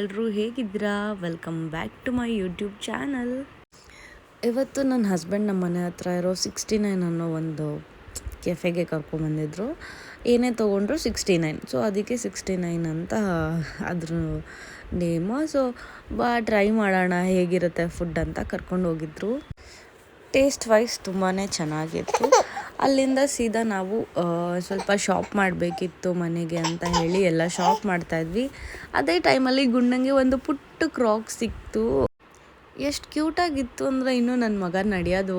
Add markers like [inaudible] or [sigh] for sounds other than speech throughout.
ಎಲ್ಲರೂ ಹೇಗಿದ್ದೀರಾ? Welcome back to my YouTube channel ಇವತ್ತು ನನ್ನ ಹಸ್ಬೆಂಡ್ ನಮ್ಮ ಮನೆ ಹತ್ರ ಇರೋ ಸಿಕ್ಸ್ಟಿ ನೈನ್ ಅನ್ನೋ ಒಂದು ಕೆಫೆಗೆ ಕರ್ಕೊಂಬಂದಿದ್ರು ಏನೇ ತೊಗೊಂಡ್ರು ಸಿಕ್ಸ್ಟಿ ನೈನ್ ಸೊ ಅದಕ್ಕೆ ಸಿಕ್ಸ್ಟಿ ನೈನ್ ಅಂತ ಅದ್ರ ನೇಮ ಸೊ ಬಾ ಟ್ರೈ ಮಾಡೋಣ, ಹೇಗಿರುತ್ತೆ ಫುಡ್ ಅಂತ ಕರ್ಕೊಂಡು ಹೋಗಿದ್ರು. ಟೇಸ್ಟ್ ವೈಸ್ ತುಂಬಾ ಚೆನ್ನಾಗಿತ್ತು. ಅಲ್ಲಿಂದ ಸೀದಾ ನಾವು ಸ್ವಲ್ಪ ಶಾಪ್ ಮಾಡಬೇಕಿತ್ತು ಮನೆಗೆ ಅಂತ ಹೇಳಿ ಎಲ್ಲ ಶಾಪ್ ಮಾಡ್ತಾಯಿದ್ವಿ ಅದೇ ಟೈಮಲ್ಲಿ ಗುಂಡಂಗೆ ಒಂದು ಪುಟ್ಟ ಕ್ರಾಕ್ ಸಿಕ್ತು. ಎಷ್ಟು ಕ್ಯೂಟಾಗಿತ್ತು ಅಂದರೆ ಇನ್ನೂ ನನ್ನ ಮಗ ನಡೆಯೋದು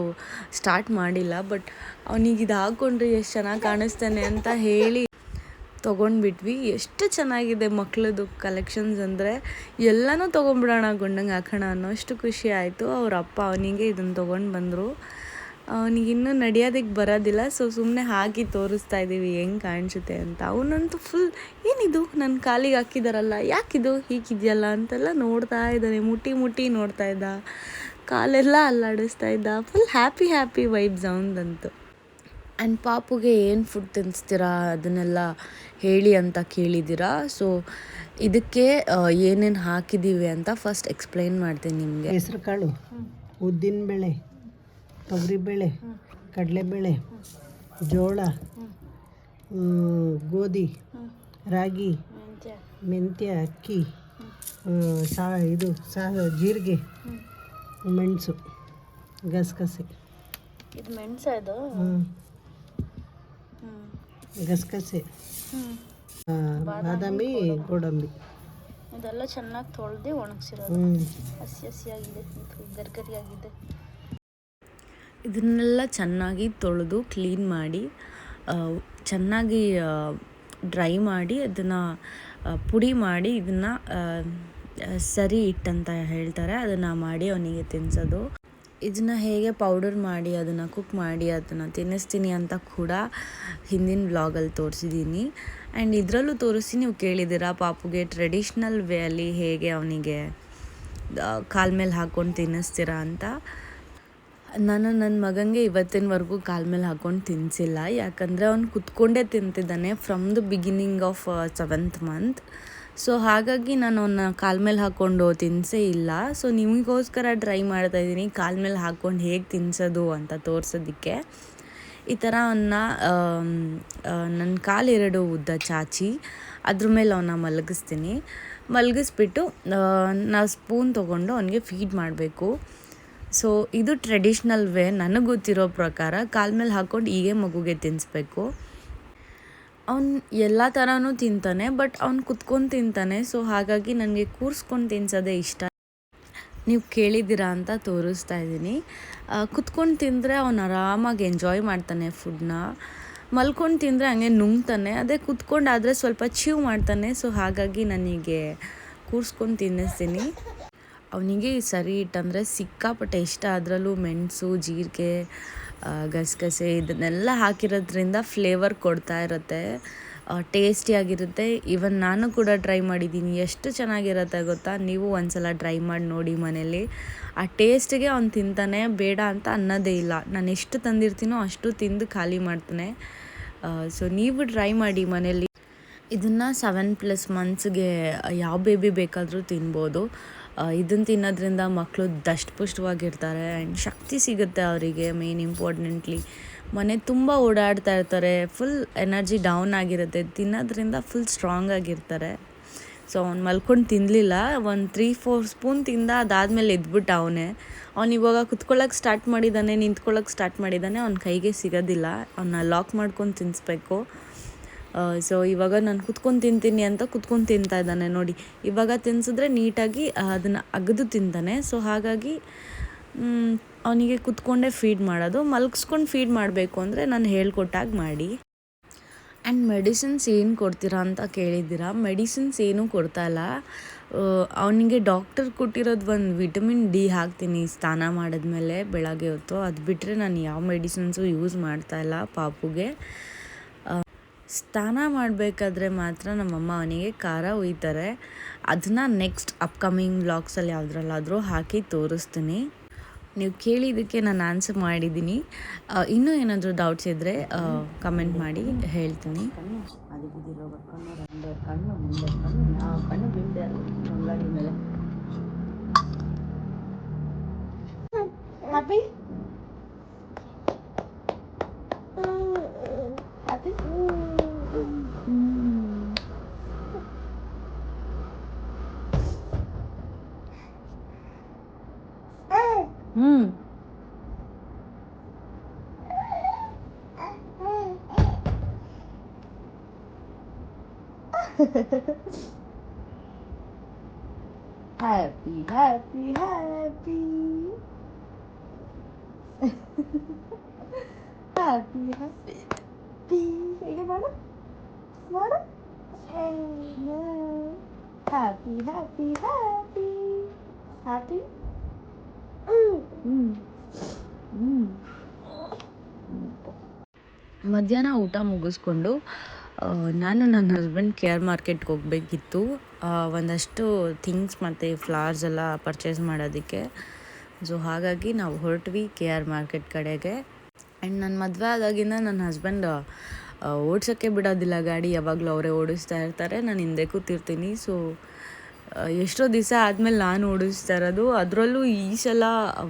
ಸ್ಟಾರ್ಟ್ ಮಾಡಿಲ್ಲ ಬಟ್ ಅವನಿಗೆ ಇದು ಹಾಕ್ಕೊಂಡ್ರೆ ಎಷ್ಟು ಚೆನ್ನಾಗಿ ಕಾಣಿಸ್ತಾನೆ ಅಂತ ಹೇಳಿ ತೊಗೊಂಡ್ಬಿಟ್ವಿ. ಎಷ್ಟು ಚೆನ್ನಾಗಿದೆ ಮಕ್ಕಳದು ಕಲೆಕ್ಷನ್ಸ್ ಅಂದರೆ, ಎಲ್ಲನೂ ತೊಗೊಂಡ್ಬಿಡೋಣ ಗುಂಡಂಗೆ ಹಾಕೋಣ ಅನ್ನೋ ಅಷ್ಟು ಖುಷಿ ಆಯಿತು. ಅವ್ರ ಅಪ್ಪ ಅವನಿಗೆ ಇದನ್ನು ತೊಗೊಂಡು ಬಂದರು. ಅವನಿಗೆ ಇನ್ನೂ ನಡೆಯೋದಕ್ಕೆ ಬರೋದಿಲ್ಲ. ಸೊ ಸುಮ್ಮನೆ ಹಾಕಿ ತೋರಿಸ್ತಾ ಇದ್ದೀವಿ ಹೆಂಗೆ ಕಾಣಿಸುತ್ತೆ ಅಂತ. ಅವನಂತೂ ಫುಲ್ ಏನಿದು? ನನ್ನ ಕಾಲಿಗೆ ಹಾಕಿದಾರಲ್ಲ ಯಾಕಿದು? ಹೀಗಿದೆಯಲ್ಲ ಅಂತೆಲ್ಲ ನೋಡ್ತಾ ಇದ್ದಾನೆ. ಮುಟ್ಟಿ ಮುಟ್ಟಿ ನೋಡ್ತಾ ಇದ್ದ. ಕಾಲೆಲ್ಲ ಅಲ್ಲಾಡಿಸ್ತಾ ಇದ್ದ. ಫುಲ್ ಹ್ಯಾಪಿ ಹ್ಯಾಪಿ ವೈಬ್ಸ್ ಅವನದಂತು. ಆ್ಯಂಡ್ ಪಾಪುಗೆ ಏನು ಫುಡ್ ತಿನ್ನಿಸ್ತೀರಾ ಅದನ್ನೆಲ್ಲ ಹೇಳಿ ಅಂತ ಕೇಳಿದ್ದೀರಾ? ಸೊ ಇದಕ್ಕೆ ಏನೇನು ಹಾಕಿದ್ದೀವಿ ಅಂತ ಫಸ್ಟ್ ಎಕ್ಸ್ಪ್ಲೈನ್ ಮಾಡ್ತೀನಿ ನಿಮಗೆ. ಹೆಸರು ಕಾಳು. ಉದ್ದಿನಬೇಳೆ ತೊಗರಿಬೇಳೆ ಕಡಲೆಬೇಳೆ ಜೋಳ ಗೋಧಿ ರಾಗಿ ಮೆಂತ್ಯ ಅಕ್ಕಿ ಸಾ ಇದು ಸಾ ಜೀರಿಗೆ ಮೆಣಸು ಗಸಗಸೆ. ಇದು ಮೆಣಸು ಅದು ಗಸಗಸೆ. ಬಾದಾಮಿ ಗೋಡಂಬಿ. ಇದೆಲ್ಲ ಚೆನ್ನಾಗಿ ತೊಳೆದು ಒಣಗಿಸಿರೋದು. ಹಸಿ ಹಸಿಯಾಗಿದೆ ಗರ್ಗರಿಯಾಗಿದೆ. ಇದನ್ನೆಲ್ಲ ಚೆನ್ನಾಗಿ ತೊಳೆದು ಕ್ಲೀನ್ ಮಾಡಿ ಚೆನ್ನಾಗಿ ಡ್ರೈ ಮಾಡಿ ಅದನ್ನು ಪುಡಿ ಮಾಡಿ ಇದನ್ನು ಸರಿ ಹಿಟ್ಟಂತ ಹೇಳ್ತಾರೆ. ಅದನ್ನು ಮಾಡಿ ಅವನಿಗೆ ತಿನ್ನಿಸೋದು ಇದನ್ನು ಹೇಗೆ ಪೌಡರ್ ಮಾಡಿ ಅದನ್ನು ಕುಕ್ ಮಾಡಿ ಅದನ್ನು ತಿನ್ನಿಸ್ತೀನಿ ಅಂತ ಕೂಡ ಹಿಂದಿನ ವ್ಲಾಗಲ್ಲಿ ತೋರಿಸಿದ್ದೀನಿ ಆ್ಯಂಡ್ ಇದರಲ್ಲೂ ತೋರಿಸಿ ನೀವು ಕೇಳಿದ್ದೀರಾ ಪಾಪುಗೆ ಟ್ರೆಡಿಷ್ನಲ್ ವೇಯಲ್ಲಿ ಹೇಗೆ ಅವನಿಗೆ ಕಾಲ ಮೇಲೆ ಹಾಕ್ಕೊಂಡು ತಿನ್ನಿಸ್ತೀರಾ ಅಂತ. ನಾನು ನನ್ನ ಮಗನಿಗೆ ಇವತ್ತಿನವರೆಗೂ ಕಾಲ ಮೇಲೆ ಹಾಕ್ಕೊಂಡು ತಿನ್ನಿಸಿಲ್ಲ ಯಾಕಂದರೆ ಅವ್ನು ಕುತ್ಕೊಂಡೇ ತಿಂತಿದ್ದಾನೆ from the beginning of seventh month so ಹಾಗಾಗಿ ನಾನು ಅವನ್ನ ಕಾಲ ಮೇಲೆ ಹಾಕ್ಕೊಂಡು ತಿನ್ನಿಸೇ ಇಲ್ಲ. ಸೊ ನಿಮಗೋಸ್ಕರ ಟ್ರೈ ಮಾಡ್ತಾ ಇದ್ದೀನಿ ಕಾಲ ಮೇಲೆ ಹಾಕ್ಕೊಂಡು ಹೇಗೆ ತಿನ್ನಿಸೋದು ಅಂತ ತೋರಿಸೋದಕ್ಕೆ. ಈ ಥರ ಅವನ್ನ ನನ್ನ ಕಾಲೆರಡು ಉದ್ದ ಚಾಚಿ ಅದ್ರ ಮೇಲೆ ಅವನ್ನ ಮಲಗಿಸ್ತೀನಿ. ಮಲಗಿಸ್ಬಿಟ್ಟು ನಾವು ಸ್ಪೂನ್ ತೊಗೊಂಡು ಅವನಿಗೆ ಫೀಡ್ ಮಾಡಬೇಕು. ಸೊ ಇದು ಟ್ರೆಡಿಷ್ನಲ್ ವೇ ನನಗೆ ಗೊತ್ತಿರೋ ಪ್ರಕಾರ ಕಾಲ ಮೇಲೆ ಹಾಕ್ಕೊಂಡು ಹೀಗೆ ಮಗುಗೆ ತಿನ್ನಿಸ್ಬೇಕು ಅವ್ನು ಎಲ್ಲ ಥರನೂ ತಿಂತಾನೆ ಬಟ್ ಅವ್ನು ಕುತ್ಕೊಂಡು ತಿಂತಾನೆ ಸೊ ಹಾಗಾಗಿ ನನಗೆ ಕೂರಿಸ್ಕೊಂಡು ತಿನ್ಸೋದೇ ಇಷ್ಟ. ನೀವು ಕೇಳಿದ್ದೀರಾ ಅಂತ ತೋರಿಸ್ತಾ ಇದ್ದೀನಿ. ಕುತ್ಕೊಂಡು ತಿಂದರೆ ಅವ್ನು ಆರಾಮಾಗಿ ಎಂಜಾಯ್ ಮಾಡ್ತಾನೆ ಫುಡ್ನ ಮಲ್ಕೊಂಡು ತಿಂದರೆ ಹಂಗೆ ನುಂಗ್ತಾನೆ, ಅದೇ ಕುತ್ಕೊಂಡಾದರೆ ಸ್ವಲ್ಪ ಚೀವ್ ಮಾಡ್ತಾನೆ ಸೊ ಹಾಗಾಗಿ ನನಗೆ ಕೂರಿಸ್ಕೊಂಡು ತಿನ್ನಿಸ್ತೀನಿ. ಅವನಿಗೆ ಸರಿ ಇಟ್ಟಂದರೆ ಸಿಕ್ಕಾಪಟ್ಟೆ ಇಷ್ಟ. ಅದರಲ್ಲೂ ಮೆಣಸು, ಜೀರಿಗೆ ಗಸಗಸೆ, ಇದನ್ನೆಲ್ಲ ಹಾಕಿರೋದ್ರಿಂದ ಫ್ಲೇವರ್ ಕೊಡ್ತಾ ಇರುತ್ತೆ. ಟೇಸ್ಟಿಯಾಗಿರುತ್ತೆ ಇವನ್ ನಾನು ಕೂಡ ಟ್ರೈ ಮಾಡಿದ್ದೀನಿ. ಎಷ್ಟು ಚೆನ್ನಾಗಿರುತ್ತೆ ಗೊತ್ತಾ? ನೀವು ಒಂದ್ಸಲ ಟ್ರೈ ಮಾಡಿ ನೋಡಿ ಮನೇಲಿ. ಆ ಟೇಸ್ಟಿಗೆ ಅವ್ನು ತಿಂತಾನೆ, ಬೇಡ ಅಂತ ಅನ್ನೋದೇ ಇಲ್ಲ. ನಾನು ಎಷ್ಟು ತಂದಿರ್ತೀನೋ ಅಷ್ಟು ತಿಂದು ಖಾಲಿ ಮಾಡ್ತಾನೆ. ಸೊ ನೀವು ಟ್ರೈ ಮಾಡಿ ಮನೇಲಿ. ಇದನ್ನು ಸೆವೆನ್ ಪ್ಲಸ್ ಮಂತ್ಸ್ಗೆ ಯಾವ ಬೇಬಿ ಬೇಕಾದರೂ ತಿನ್ಬೋದು. ಇದನ್ನು ತಿನ್ನೋದ್ರಿಂದ ಮಕ್ಕಳು ದಷ್ಟಪುಷ್ಟವಾಗಿರ್ತಾರೆ ಆ್ಯಂಡ್ ಶಕ್ತಿ ಸಿಗುತ್ತೆ ಅವರಿಗೆ ಮೇನ್ ಇಂಪಾರ್ಟೆಂಟ್ಲಿ ಮನೆ ತುಂಬ ಓಡಾಡ್ತಾ ಇರ್ತಾರೆ ಫುಲ್ ಎನರ್ಜಿ ಡೌನ್ ಆಗಿರುತ್ತೆ, ತಿನ್ನೋದ್ರಿಂದ ಫುಲ್ ಸ್ಟ್ರಾಂಗ್ ಆಗಿರ್ತಾರೆ. ಸೊ ಅವ್ನು ಮಲ್ಕೊಂಡು ತಿನ್ನಲಿಲ್ಲ ಒಂದು ತ್ರೀ ಫೋರ್ ಸ್ಪೂನ್ ತಿಂದ ಅದಾದಮೇಲೆ ಎದ್ಬಿಟ್ಟ ಅವನೇ. ಅವ್ನು ಇವಾಗ ಕುತ್ಕೊಳ್ಳೋಕೆ ಸ್ಟಾರ್ಟ್ ಮಾಡಿದ್ದಾನೆ ನಿಂತ್ಕೊಳ್ಳೋಕೆ ಸ್ಟಾರ್ಟ್ ಮಾಡಿದ್ದಾನೆ ಅವ್ನ ಕೈಗೆ ಸಿಗೋದಿಲ್ಲ. ಅವನ್ನ ಲಾಕ್ ಮಾಡ್ಕೊಂಡು ತಿನ್ನಿಸ್ಬೇಕು ಸೊ ಇವಾಗ ನಾನು ಕುತ್ಕೊಂಡು ತಿಂತೀನಿ ಅಂತ ಕುತ್ಕೊಂಡು ತಿಂತಾ ಇದ್ದಾನೆ ನೋಡಿ. ಇವಾಗ ತಿನ್ಸಿದ್ರೆ ನೀಟಾಗಿ ಅದನ್ನು ಅಗದು ತಿಂತಾನೆ. ಸೊ ಹಾಗಾಗಿ ಅವನಿಗೆ ಕುತ್ಕೊಂಡೇ ಫೀಡ್ ಮಾಡೋದು. ಮಲಗಿಸ್ಕೊಂಡು ಫೀಡ್ ಮಾಡಬೇಕು ಅಂದರೆ ನಾನು ಹೇಳ್ಕೊಟ್ಟಾಗ ಮಾಡಿ. ಆ್ಯಂಡ್ ಮೆಡಿಸಿನ್ಸ್ ಏನು ಕೊಡ್ತೀರಾ ಅಂತ ಕೇಳಿದ್ದೀರಾ? ಮೆಡಿಸಿನ್ಸ್ ಏನೂ ಕೊಡ್ತಾಯಿಲ್ಲ ಅವನಿಗೆ ಡಾಕ್ಟರ್ ಕೊಟ್ಟಿರೋದು ಒಂದು ವಿಟಮಿನ್ ಡಿ ಹಾಕ್ತೀನಿ ಸ್ನಾನ ಮಾಡಿದ್ಮೇಲೆ ಬೆಳಗ್ಗೆ ಹೊತ್ತು. ಅದು ಬಿಟ್ಟರೆ ನಾನು ಯಾವ ಮೆಡಿಸಿನ್ಸು ಯೂಸ್ ಮಾಡ್ತಾಯಿಲ್ಲ ಪಾಪುಗೆ. ಸ್ನಾನ ಮಾಡಬೇಕಾದ್ರೆ ಮಾತ್ರ ನಮ್ಮಮ್ಮ ಅವನಿಗೆ ಖಾರ ಉಯ್ತಾರೆ ಅದನ್ನ ನೆಕ್ಸ್ಟ್ ಅಪ್ಕಮಿಂಗ್ ಬ್ಲಾಗ್ಸಲ್ಲಿ ಯಾವುದ್ರಲ್ಲಾದರೂ ಹಾಕಿ ತೋರಿಸ್ತೀನಿ. ನೀವು ಕೇಳಿದ್ದಕ್ಕೆ ನಾನು ಆನ್ಸರ್ ಮಾಡಿದ್ದೀನಿ. ಇನ್ನೂ ಏನಾದರೂ ಡೌಟ್ಸ್ ಇದ್ದರೆ ಕಮೆಂಟ್ ಮಾಡಿ ಹೇಳ್ತೀನಿ. ಕಣ್ಣು ಕಣ್ಣು [laughs] হুম [laughs] happy, happy, happy. happy, happy, happy. Again, Mara? Mara? Happy, happy, happy. Happy? ಮಧ್ಯಾಹ್ನ ಊಟ ಮುಗಿಸ್ಕೊಂಡು ನಾನು ನನ್ನ ಹಸ್ಬೆಂಡ್ ಕೇರ್ ಮಾರ್ಕೆಟ್ಗೆ ಹೋಗಬೇಕಿತ್ತು. ಒಂದಷ್ಟು ಥಿಂಗ್ಸ್ ಮತ್ತು ಫ್ಲವರ್ಸ್ ಎಲ್ಲ ಪರ್ಚೇಸ್ ಮಾಡೋದಕ್ಕೆ. ಸೊ ಹಾಗಾಗಿ ನಾವು ಹೊರಟ್ವಿ ಕೆ ಆರ್ ಮಾರ್ಕೆಟ್ ಕಡೆಗೆ. ಆ್ಯಂಡ್ ನನ್ನ ಮದುವೆ ಆದಾಗಿಂದ ನನ್ನ ಹಸ್ಬೆಂಡ್ ಓಡಿಸೋಕ್ಕೆ ಬಿಡೋದಿಲ್ಲ ಗಾಡಿ, ಯಾವಾಗಲೂ ಅವರೇ ಓಡಿಸ್ತಾ ಇರ್ತಾರೆ. ನಾನು ಹಿಂದೆ ಕೂತಿರ್ತೀನಿ. ಸೊ ಎಷ್ಟೋ ದಿವಸ ಆದಮೇಲೆ ನಾನು ಓಡಿಸ್ತಾ ಇರೋದು. ಅದರಲ್ಲೂ ಈ ಸಲ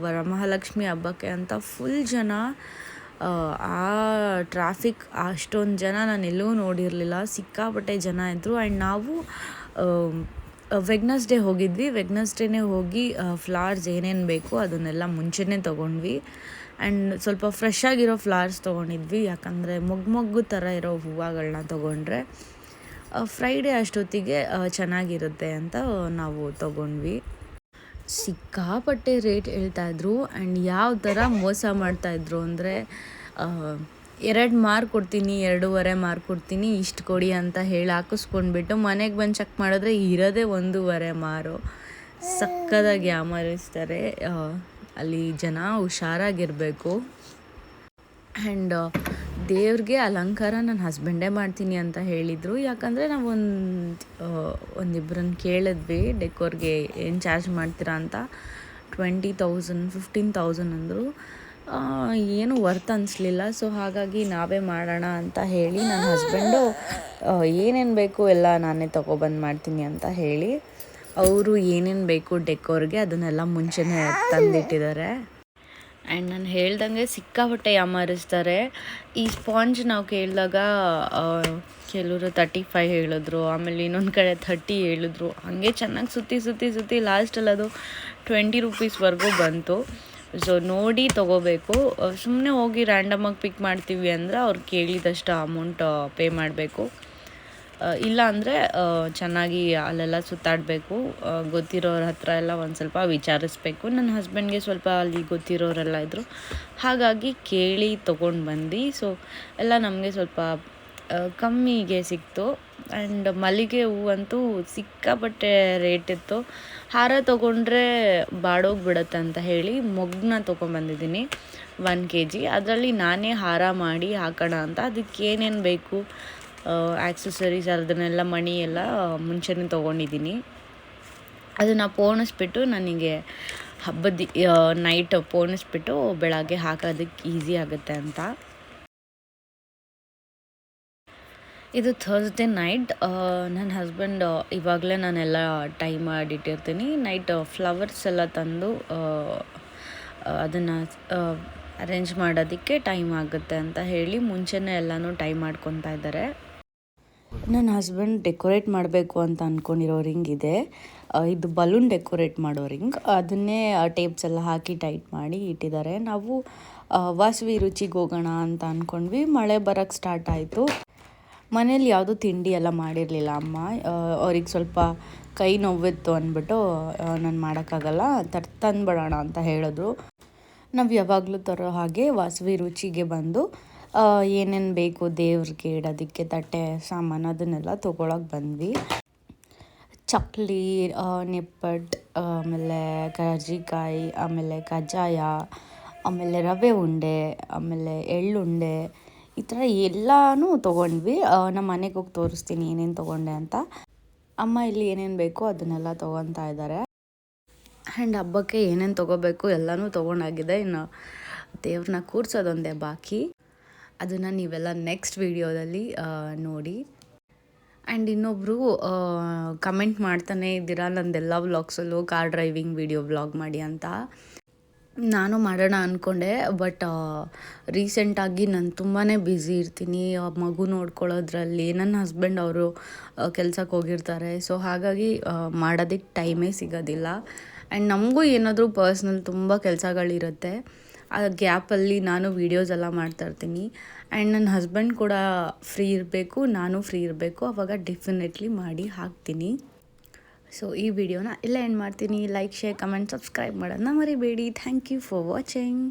ವರಮಹಾಲಕ್ಷ್ಮಿ ಹಬ್ಬಕ್ಕೆ ಅಂತ ಫುಲ್ ಜನ ಆ, ಟ್ರಾಫಿಕ್ ಅಷ್ಟೊಂದು ಜನ ನಾನು ಎಲ್ಲೂ ನೋಡಿರಲಿಲ್ಲ. ಸಿಕ್ಕಾಪಟ್ಟೆ ಜನ ಇದ್ದರು ಆ್ಯಂಡ್ ನಾವು ವೆಗ್ನಸ್ಡೇ ಹೋಗಿದ್ವಿ. ವೆಗ್ನಸ್ಡೇನೇ ಹೋಗಿ ಫ್ಲವರ್ಸ್ ಏನೇನು ಬೇಕು ಅದನ್ನೆಲ್ಲ ಮುಂಚೆನೇ ತೊಗೊಂಡ್ವಿ. ಆ್ಯಂಡ್ ಸ್ವಲ್ಪ ಫ್ರೆಶ್ ಆಗಿರೋ ಫ್ಲವರ್ಸ್ ತೊಗೊಂಡಿದ್ವಿ. ಯಾಕಂದರೆ ಮೊಗ್ಗು ಮೊಗ್ಗು ಥರ ಇರೋ ಹೂವುಗಳನ್ನ ತೊಗೊಂಡ್ರೆ. ಫ್ರೈಡೇ ಅಷ್ಟೊತ್ತಿಗೆ ಚೆನ್ನಾಗಿರುತ್ತೆ ಅಂತ ನಾವು ತಗೊಂಡ್ವಿ. ಸಿಕ್ಕಾಪಟ್ಟೆ ರೇಟ್ ಹೇಳ್ತಾಯಿದ್ರು ಆ್ಯಂಡ್ ಯಾವ ಥರ ಮೋಸ ಮಾಡ್ತಾಯಿದ್ರು ಅಂದರೆ ಎರಡು ಮಾರು ಕೊಡ್ತೀನಿ, ಎರಡೂವರೆ ಮಾರು ಕೊಡ್ತೀನಿ, ಇಷ್ಟು ಕೊಡಿ ಅಂತ ಹೇಳಿ ಹಾಕಿಸ್ಕೊಂಡ್ಬಿಟ್ಟು ಮನೆಗೆ ಬಂದು ಚೆಕ್ ಮಾಡಿದ್ರೆ ಇರೋದೇ ಒಂದೂವರೆ ಮಾರು. ಸಕ್ಕದಾಗಿ ಆಮರಿಸ್ತಾರೆ. ಅಲ್ಲಿ ಜನ ಹುಷಾರಾಗಿರಬೇಕು. ಆ್ಯಂಡ್ ದೇವ್ರಿಗೆ ಅಲಂಕಾರ ನನ್ನ ಹಸ್ಬೆಂಡೇ ಮಾಡ್ತೀನಿ ಅಂತ ಹೇಳಿದರು. ಯಾಕಂದರೆ ನಾವು ಒಂದು ಒಂದಿಬ್ಬರನ್ನ ಕೇಳಿದ್ವಿ, ಡೆಕೋರ್ಗೆ ಏನು ಚಾರ್ಜ್ ಮಾಡ್ತೀರಾ ಅಂತ. ಟ್ವೆಂಟಿ ತೌಸಂಡ್, ಫಿಫ್ಟೀನ್ ತೌಸಂಡ್ ಅಂದರು. ಏನು ವರ್ತ್ ಅನಿಸ್ಲಿಲ್ಲ. ಸೊ ಹಾಗಾಗಿ ನಾವೇ ಮಾಡೋಣ ಅಂತ ಹೇಳಿ ನನ್ನ ಹಸ್ಬೆಂಡು ಏನೇನು ಬೇಕು ಎಲ್ಲ ನಾನೇ ತೊಗೊಬಂದು ಮಾಡ್ತೀನಿ ಅಂತ ಹೇಳಿ, ಅವರು ಏನೇನು ಬೇಕು ಡೆಕೋರ್ಗೆ ಅದನ್ನೆಲ್ಲ ಮುಂಚೆನೇ ತಂದಿಟ್ಟಿದ್ದಾರೆ. ಆ್ಯಂಡ್ ನಾನು ಹೇಳ್ದಂಗೆ ಸಿಕ್ಕಾಪಟ್ಟೆ ಯಾಮಾರಿಸ್ತಾರೆ. ಈ ಸ್ಪಾಂಜ್ ನಾವು ಕೇಳಿದಾಗ ಕೆಲವರು ತರ್ಟಿ ಫೈವ್ ಹೇಳಿದ್ರು, ಆಮೇಲೆ ಇನ್ನೊಂದು ಕಡೆ ಥರ್ಟಿ ಹೇಳಿದ್ರು. ಹಾಗೆ ಚೆನ್ನಾಗಿ ಸುತ್ತಿ ಸುತ್ತಿ ಸುತ್ತಿ ಲಾಸ್ಟಲ್ಲಿ ಅದು ಟ್ವೆಂಟಿ ರುಪೀಸ್ವರೆಗೂ ಬಂತು. ಸೊ ನೋಡಿ ತೊಗೋಬೇಕು. ಸುಮ್ಮನೆ ಹೋಗಿ ರ್ಯಾಂಡಮಾಗಿ ಪಿಕ್ ಮಾಡ್ತೀವಿ ಅಂದರೆ ಅವ್ರು ಕೇಳಿದಷ್ಟು ಅಮೌಂಟ್ ಪೇ ಮಾಡಬೇಕು. ಇಲ್ಲ ಅಂದರೆ ಚೆನ್ನಾಗಿ ಅಲ್ಲೆಲ್ಲ ಸುತ್ತಾಡಬೇಕು. ಗೊತ್ತಿರೋರ ಹತ್ರ ಎಲ್ಲ ಒಂದು ಸ್ವಲ್ಪ ವಿಚಾರಿಸ್ಬೇಕು. ನನ್ನ ಹಸ್ಬೆಂಡ್ಗೆ ಸ್ವಲ್ಪ ಅಲ್ಲಿ ಗೊತ್ತಿರೋರೆಲ್ಲ ಇದ್ದರು ಹಾಗಾಗಿ ಕೇಳಿ ತೊಗೊಂಡು ಬಂದು ಸೊ ಎಲ್ಲ ನಮಗೆ ಸ್ವಲ್ಪ ಕಮ್ಮಿಗೆ ಸಿಕ್ತು. ಆ್ಯಂಡ್ ಮಲ್ಲಿಗೆ ಹೂವಂತೂ ಸಿಕ್ಕಾಪಟ್ಟೆ ರೇಟ್ ಇತ್ತು. ಹಾರ ತೊಗೊಂಡ್ರೆ ಬಾಡೋಗ್ಬಿಡತ್ತೆ ಅಂತ ಹೇಳಿ ಮೊಗ್ಗನ್ನ ತೊಗೊಂಬಂದಿದ್ದೀನಿ ಒನ್ ಕೆ ಜಿ ಅದರಲ್ಲಿ ನಾನೇ ಹಾರ ಮಾಡಿ ಹಾಕೋಣ ಅಂತ. ಅದಕ್ಕೆ ಏನೇನು ಬೇಕು? ಆ್ಯಕ್ಸಸರೀಸ್ ಅದನ್ನೆಲ್ಲ ಮಣಿ ಎಲ್ಲ ಮುಂಚೆನೇ ತೊಗೊಂಡಿದ್ದೀನಿ. ಅದನ್ನು ಪೋಣಿಸ್ಬಿಟ್ಟು ನನಗೆ ಹಬ್ಬದ ನೈಟ್ ಪೋಣಿಸ್ಬಿಟ್ಟು ಬೆಳಗ್ಗೆ ಹಾಕೋದಕ್ಕೆ ಈಸಿ ಆಗುತ್ತೆ ಅಂತ. ಇದು ಥರ್ಸ್ಡೇ ನೈಟ್ ನನ್ನ ಹಸ್ಬೆಂಡ್ ಇವಾಗಲೇ ನಾನೆಲ್ಲ ಟೈಮ್ ಮಾಡಿಟ್ಟಿರ್ತೀನಿ. ನೈಟ್ ಫ್ಲವರ್ಸ್ ಎಲ್ಲ ತಂದು ಅದನ್ನು ಅರೇಂಜ್ ಮಾಡೋದಕ್ಕೆ ಟೈಮ್ ಆಗುತ್ತೆ ಅಂತ ಹೇಳಿ ಮುಂಚೆನೇ ಎಲ್ಲನೂ ಟೈಮ್ ಮಾಡ್ಕೊತಾ ಇದ್ದಾರೆ. ನನ್ನ ಹಸ್ಬೆಂಡ್ ಡೆಕೋರೇಟ್ ಮಾಡಬೇಕು ಅಂತ ಅಂದ್ಕೊಂಡಿರೋ ರಿಂಗ್ ಇದೆ. ಇದು ಬಲೂನ್ ಡೆಕೋರೇಟ್ ಮಾಡೋ ರಿಂಗ್ ಅದನ್ನೇ ಟೇಪ್ಸ್ ಎಲ್ಲ ಹಾಕಿ ಟೈಟ್ ಮಾಡಿ ಇಟ್ಟಿದ್ದಾರೆ. ನಾವು ವಾಸವಿ ರುಚಿಗೆ ಹೋಗೋಣ ಅಂತ ಅಂದ್ಕೊಂಡ್ವಿ ಮಳೆ ಬರೋಕ್ಕೆ ಸ್ಟಾರ್ಟ್ ಆಯಿತು. ಮನೇಲಿ ಯಾವುದೂ ತಿಂಡಿ ಎಲ್ಲ ಮಾಡಿರಲಿಲ್ಲ ಅಮ್ಮ. ಅವ್ರಿಗೆ ಸ್ವಲ್ಪ ಕೈ ನೋವಿತ್ತು ಅಂದ್ಬಿಟ್ಟು ನಾನು ಮಾಡೋಕ್ಕಾಗಲ್ಲ. ತರ್, ತಂದ್ಬಿಡೋಣ ಅಂತ ಹೇಳಿದ್ರು. ನಾವು ಯಾವಾಗಲೂ ತರೋ ಹಾಗೆ ವಾಸವಿ ರುಚಿಗೆ ಬಂದು ಏನೇನು ಬೇಕು ದೇವ್ರಿಗೆ ಇಡೋದಕ್ಕೆ ತಟ್ಟೆ ಸಾಮಾನು ಅದನ್ನೆಲ್ಲ ತೊಗೊಳಕ್ಕೆ ಬಂದ್ವಿ. ಚಕ್ಲಿ ನಿಪ್ಪಟ್, ಆಮೇಲೆ ಕರ್ಜಿಕಾಯಿ, ಆಮೇಲೆ ಕಜ್ಜಾಯ, ಆಮೇಲೆ ರವೆ ಉಂಡೆ, ಆಮೇಲೆ ಎಳ್ಳುಂಡೆ, ಈ ಥರ ಎಲ್ಲನೂ ತೊಗೊಂಡ್ವಿ. ನಮ್ಮ ಮನೆಗೆ ಹೋಗಿ ತೋರಿಸ್ತೀನಿ ಏನೇನು ತೊಗೊಂಡೆ ಅಂತ. ಅಮ್ಮ ಇಲ್ಲಿ ಏನೇನು ಬೇಕೋ ಅದನ್ನೆಲ್ಲ ತೊಗೊತಾ ಇದ್ದಾರೆ ಆ್ಯಂಡ್ ಹಬ್ಬಕ್ಕೆ ಏನೇನು ತೊಗೋಬೇಕು ಎಲ್ಲನೂ ತೊಗೊಂಡಾಗಿದೆ. ಇನ್ನು ದೇವ್ರನ್ನ ಕೂರಿಸೋದೊಂದೇ ಬಾಕಿ. ಅದನ್ನು ನೀವೆಲ್ಲ ನೆಕ್ಸ್ಟ್ ವಿಡಿಯೋದಲ್ಲಿ ನೋಡಿ. ಆ್ಯಂಡ್ ಇನ್ನೊಬ್ಬರು ಕಮೆಂಟ್ ಮಾಡ್ತಾನೆ ಇದ್ದೀರಾ, ನಂದೆಲ್ಲ ವ್ಲಾಗ್ಸಲ್ಲೂ ಕಾರ್ ಡ್ರೈವಿಂಗ್ ವಿಡಿಯೋ ವ್ಲಾಗ್ ಮಾಡಿ ಅಂತ. ನಾನು ಮಾಡೋಣ ಅಂದ್ಕೊಂಡೆ ಬಟ್ ರೀಸೆಂಟಾಗಿ ನಾನು ತುಂಬಾ ಬ್ಯುಸಿ ಇರ್ತೀನಿ. ಮಗು ನೋಡ್ಕೊಳ್ಳೋದ್ರಲ್ಲಿ ನನ್ನ ಹಸ್ಬೆಂಡ್ ಅವರು ಕೆಲ್ಸಕ್ಕೆ ಹೋಗಿರ್ತಾರೆ. ಸೊ ಹಾಗಾಗಿ ಮಾಡೋದಕ್ಕೆ ಟೈಮೇ ಸಿಗೋದಿಲ್ಲ. ಆ್ಯಂಡ್ ನಮಗೂ ಏನಾದರೂ ಪರ್ಸ್ನಲ್ ತುಂಬ ಕೆಲಸಗಳಿರುತ್ತೆ. ಆ ಗ್ಯಾಪಲ್ಲಿ ನಾನು ವೀಡಿಯೋಸ್ ಎಲ್ಲ ಮಾಡ್ತಾಯಿರ್ತೀನಿ ಆ್ಯಂಡ್ ನನ್ನ ಹಸ್ಬೆಂಡ್ ಕೂಡ ಫ್ರೀ ಇರಬೇಕು, ನಾನು ಫ್ರೀ ಇರಬೇಕು, ಅವಾಗ ಡೆಫಿನೆಟ್ಲಿ ಮಾಡಿ ಹಾಕ್ತೀನಿ. ಸೊ ಈ ವಿಡಿಯೋನ ಇಲ್ಲೇ ಏನು ಮಾಡ್ತೀನಿ. ಲೈಕ್ ಶೇರ್ ಕಮೆಂಟ್ ಸಬ್ಸ್ಕ್ರೈಬ್ ಮಾಡೋದನ್ನ ಮರಿಬೇಡಿ. Thank you for watching